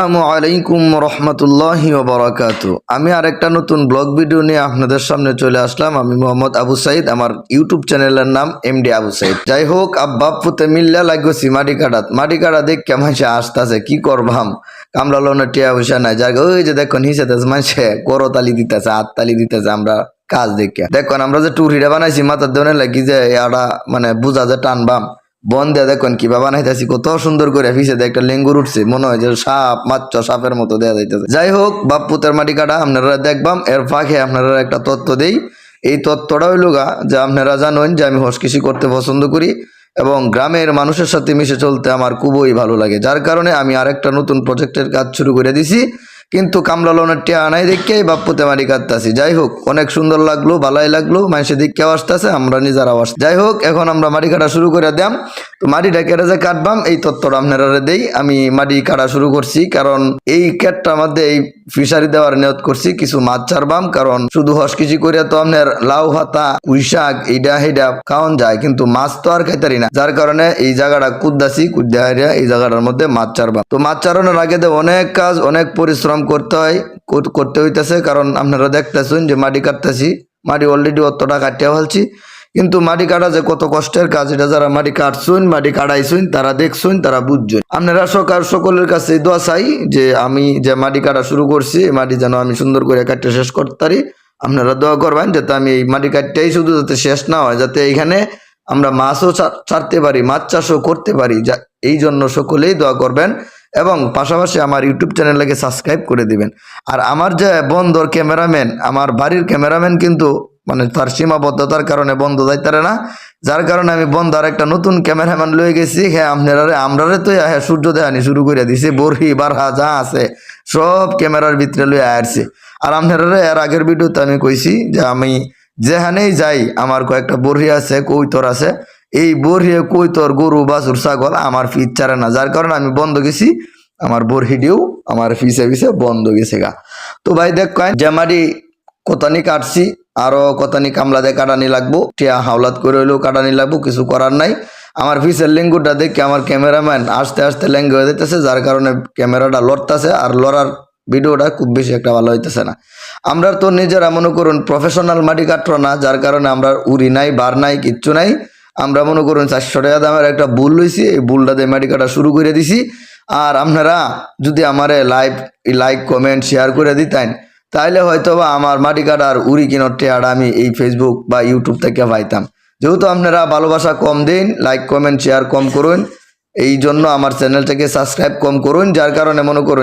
আসসালামু আলাইকুম রহমতুল্লাহি আমি আর একটা নতুন ব্লগ ভিডিও নিয়ে আপনাদের সামনে চলে আসলাম। আমি মোহাম্মদ আবু সাইদ, আমার ইউটিউব চ্যানেলের নাম এমডি আবু সাইদ। যাই হোক আব্বাপ পুতে মিল্লা লাগছি মাটি কাটাত। মাটি কাটা দেখ কেমন সে আসতেছে, কি করবাম কামলা লোনের টিয়া পয়সা নাই। যার ওই যে দেখুন হিসেতেছে মানুষে করতালি দিতেছে হাততালি দিতেছে, আমরা কাজ দেখে দেখুন, আমরা যে টুর হিডা বানাইছি, মাথার দেওয়ানে লাগি যে এটা মানে বুঝা যে টানবাম। বন দিয়ে দেখুন কীভাবে বানাইতেছি কত সুন্দর করে ফিসে দেয়, একটা লেঙ্গুর উঠছে, মনে হয় যে সাপ মাছ সাপের মতো দেওয়া যাইতেছে। যাই হোক বাপ পুতের মাটি কাটা, আপনারা দেখবাম, এর ফাঁকে আপনারা একটা তথ্য দেই। এই তথ্যটা হইল গা যে আপনারা জানেন যে আমি হসকিসি করতে পছন্দ করি এবং গ্রামের মানুষের সাথে মিশে চলতে আমার খুবই ভালো লাগে। যার কারণে আমি আরেকটা নতুন প্রজেক্টের কাজ শুরু করে দিছি। কিন্তু কামলা লোনের টিয়া আনাই দেখেই বাপ্পুতে মারি কাটতেছি যাই হোক, অনেক সুন্দর লাগল, ভালাই লাগল মানুষের দিক কেউ আসতেছে, আমরা নিজেরাও আওয়াজ। যাই হোক, এখন আমরা মাটি কাটা শুরু করে দাম তো মাটিটা কেটে যে কাটবাম, এই তত্ত্বটা আপনারা দেই। আমি মাটি কাটা শুরু করছি, কারণ এই কেটটার মধ্যে এই ফিশারি দেওয়ার নিয়ত করছি, কিছু মাছ ছাড়বাম, কারণ শুধু হসকিচি করিয়া তো আপনার লাউ হাতা শাক এইটা হেডা খাওয়ান যায়, কিন্তু মাছ তো আর খাইতারি না। যার কারণে এই জায়গাটা কুদ্দাসি, কুদ্দা হারিয়া এই জায়গাটার মধ্যে মাছ ছাড়বাম। তো মাছ ছাড়ানোর আগে অনেক কাজ, অনেক পরিশ্রম করতে হয়, কর- করতে হইতেছে, কারণ আপনারা দেখতেছেন যে মাটি কাটতেছি, মাটি অলরেডি অতটা কাটিয়া ফেলছি। কিন্তু মাটি কাটা যে কত কষ্টের কাজ, এটা যারা মাটি কাটছুন মাটি কাটাইছুন তারা দেখছুন তারা বুঝছেন আপনারা সকাল সকলের কাছে দোয়া চাই যে আমি যে মাটি কাটা শুরু করছি মাটি যেন আমি সুন্দর করে কাটতে শেষ করতে পারি। আপনারা দোয়া করবেন যাতে আমি এই মাটি কাটতেই শুধু যাতে শেষ না হয়, যাতে এইখানে আমরা মাছও ছাড়তে পারি, মাছ চাষও করতে পারি। যা এই জন্য সকলেই দোয়া করবেন এবং পাশাপাশি আমার ইউটিউব চ্যানেলটাকে সাবস্ক্রাইব করে দিবেন। আর আমার যে বন্ধর ক্যামেরাম্যান, আমার বাড়ির ক্যামেরাম্যান কিন্তু মানে তার সীমাবদ্ধতার কারণে বন্ধ যাইতারে না। যার কারণে আমি বন্ধ আর একটা নতুন ক্যামেরাম্যান লয়ে গেছি। হ্যাঁ আপনারা আমরারে তো হ্যাঁ সূর্য দেহানি শুরু করে দিছে। বরহি, বারহা যা আছে, সব ক্যামেরার ভিতরে লয়ে আসছে আর আপনারা এর আগের ভিডিওতে আমি কইছি যে আমি যেখানেই যাই, আমার কয়েকটা বরহি আছে, কৈতর আছে। এই বরহিয়ে কৈতর, গরু, বাছুর, ছাগল আমার ফিট ছাড়ে না। যার কারণে আমি বন্ধ গেছি। আমার বরহিডিও আমার ফিসে ফিসে বন্ধ গেছে গা। তো ভাই দেখ যে মাটি কতানি কাটছি আরও কতানি কামলা দিয়ে কাটানি লাগবো, টিয়া হাওলাত করে হইলেও কাটানি লাগবো, কিছু করার নাই। আমার ফিসের লিঙ্গুটা দেখে আমার ক্যামেরাম্যান আস্তে আস্তে ল্যাঙ্গ হয়ে যেতেছে, যার কারণে ক্যামেরাটা লড়তেছে আর লড়ার ভিডিওটা খুব বেশি একটা ভালো হইতেছে না। আমরা তো নিজেরা মনে করুন প্রফেশনাল মাটি কাটর না, যার কারণে আমরা উড়ি নাই, বার নাই, কিচ্ছু নাই। আমরা মনে করুন চারশো টাকা দামের একটা বুল লইছি, এই বুলটা দিয়ে মাটি কাটা শুরু করে দিছি। আর আপনারা যদি আমারে লাইভ লাইক কমেন্ট শেয়ার করে দিতেন তাইলে হয়তো বা আমার মাটি কাটার উড়ি কিনোর টেয়ার আমি এই ফেসবুক বা ইউটিউব থেকে পাইতাম। যেহেতু আপনারা ভালোবাসা কম দিন লাইক কমেন্ট শেয়ার কম করুন। এই জন্য আমার চ্যানেলটাকে সাবস্ক্রাইব কম করুন, যার কারণে মনে করুন